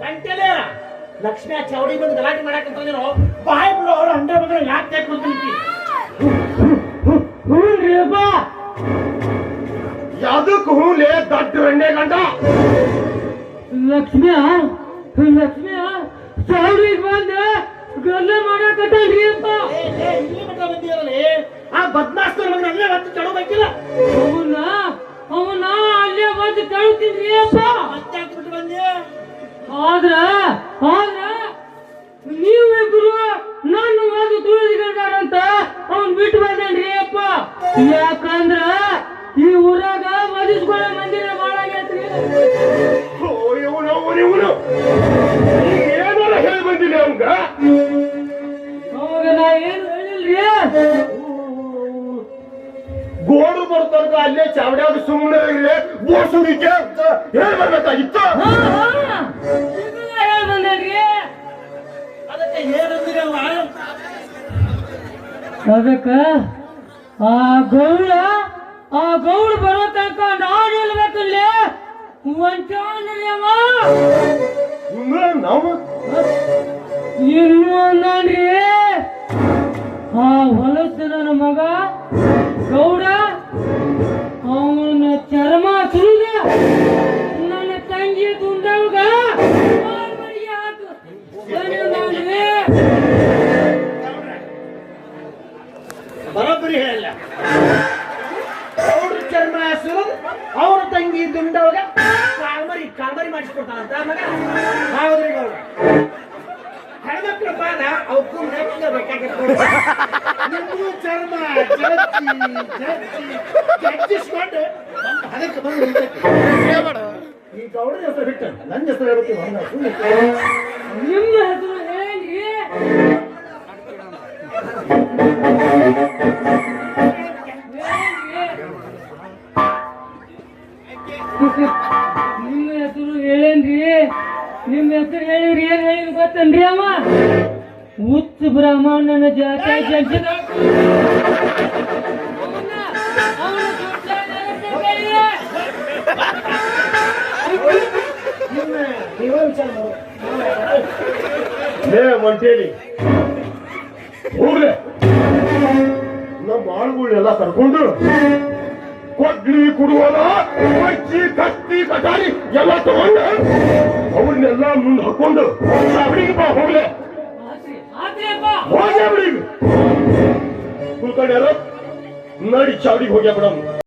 ಬಂಟೆಲೆ ಲಕ್ಷ್ಮಿ ಆ ಚೌಡಿ ಬಂದು ಗಲಾಟೆ ಮಾಡಕಂತಂದಿರೋ ಬಾಯ್ ಬಿಡು ಅವ್ರು ಅಂಡೆ ಬಂದ್ರೆ ಯಾಕೆ ಬೇಕು ಅಂತೀವಿ ಹ್ಞೂನ್ರಿ ಅಪ್ಪ. ಯಾವ್ದಕ್ ಹೂಲೆ ದೊಡ್ಡ ಎಣ್ಣೆ ಗಂಡ. ಲಕ್ಷ್ಮಿಯ ಲಕ್ಷ್ಮಿಯ ಚೌಡಿ ಬಂದೆ ಗಲ್ಲ ಮಾಡಕತ್ತಲ್ರಿ ಅಪ್ಪ. ಆ ಬದ್ಮಾಸ್ತನ ಮಗನ ಅಲ್ಲೇ ಹೊತ್ತು ಚಲೋ ಬೇಕಿಲ್ಲ ಅವನ ಅವನ ಅಲ್ಲೇ ಬಂದು ತಳ್ತೀನಿ ಅಪ್ಪ. ಮತ್ತೆ ಹಾಕ್ಬಿಟ್ಟು ಬಂದೆ ಆದ್ರ ಆದ್ರ ನೀವಿಬ್ರು ನನ್ನ ಒಂದು ತುಳಿದಿಗಂದಾರಂತ ಅವ್ನ್ ಬಿಟ್ಟು ಬಂದೇನ್ರಿ ಅಪ್ಪ. ಯಾಕಂದ್ರ ಈ ಊರಾಗ ಮದಿಸ್ಕೊಳ್ಳೋ ಮಂದಿರ ಮಾಡಾಗೈತ್ರಿ ಓ ಇವನು ಅವನು ಇವನು. ಏನಾರ ಹೇಳಿ ಬಂದಿಲ್ಲ ಅವಂಗ? ಅವಾಗ ನಾ ಏನು ಹೇಳಿಲ್ರಿ? ಗೋಡು ಬರ್ತನಕ ಅಲ್ಲೇ ಚಾವಡ್ಯಾಗ ಸುಮ್ಮನೆ ಬೋಸುಡಿಕೆ ಅಂತ ಅದಕ್ಕ ಆ ಗೌಡ ಆ ಗೌಡ ಬರೋ ತನಕ ನಾನು ಇನ್ನು ನಾವು ಇನ್ನು ಅಂದ್ರಿ. ಆ ಹೊಲಸು ನನ್ನ ಮಗ ಗೌಡ ಅವನ ಚರ್ಮ ಸುರಿದ ನನ್ನ ತಂಗಿ ತುಂಡವ್ಗ ಅವ್ರ ಚರ್ಮ ಸುರಿದು ಅವ್ರ ತಂಗಿ ದುಂಡವಾಗ ಕಾಲ್ಮರಿ ಕಾಲ್ಮರಿ ಮಾಡಿಸ್ಕೊಡ್ತಾನಂತ ಮಗ ಹೌದ್ರಿ ಗೌಡ ಅವಕ್ಕೂ ಬೇಕಾಗಿತ್ತು ನಿಮ್ಗೂ ಚರ್ಮ ಬಂದು. ಈ ಗೌಡನ ಹೆಸರು ಬಿಟ್ಟು ನನ್ನ ಹೆಸರು ಹೇಳ್ಬೇಕು ನಿಮ್ಮ ಹೆಸರು ಹೇಳಿ. ನಿಮ್ಮ ಹೆಸರು ಹೇಳೇನ್ರಿ? ನಿಮ್ಮ ಹೆಸರು ಹೇಳಿರಿ ಏನ್ ಹೇಳಿರಿ ಗೊತ್ತೇನ್ರಿ ಅಮ್ಮ? ಹುಚ್ಚ ಬ್ರಾಹ್ಮಣನ ಜಾತಿ ಲೇ ಮಂಟೇಲಿ ಹೋಗ್ಲೆ. ನಮ್ಮ ಆಳುಗಳನ್ನೆಲ್ಲ ಕರ್ಕೊಂಡು ಕೊಡ್ಲಿ ಕುಡುವನ, ಕೊಚ್ಚಿ ಕತ್ತಿ ಕಟಾರಿ ಎಲ್ಲ ತಗೊಂಡು ಅವನ್ನೆಲ್ಲ ಮುಂದೆ ಹಾಕೊಂಡು ಅವಳಿಗೆ ಬಾ, ಹೋಗ್ಲೆ. ಹೋಗಿ ಅವಳಿಗೆ ಕುಳ್ಕೊಂಡ್ಯಾರ ನಡಿ, ಚಾವಡಿಗೆ ಹೋಗ್ಯಾ ಬಿಡಮ್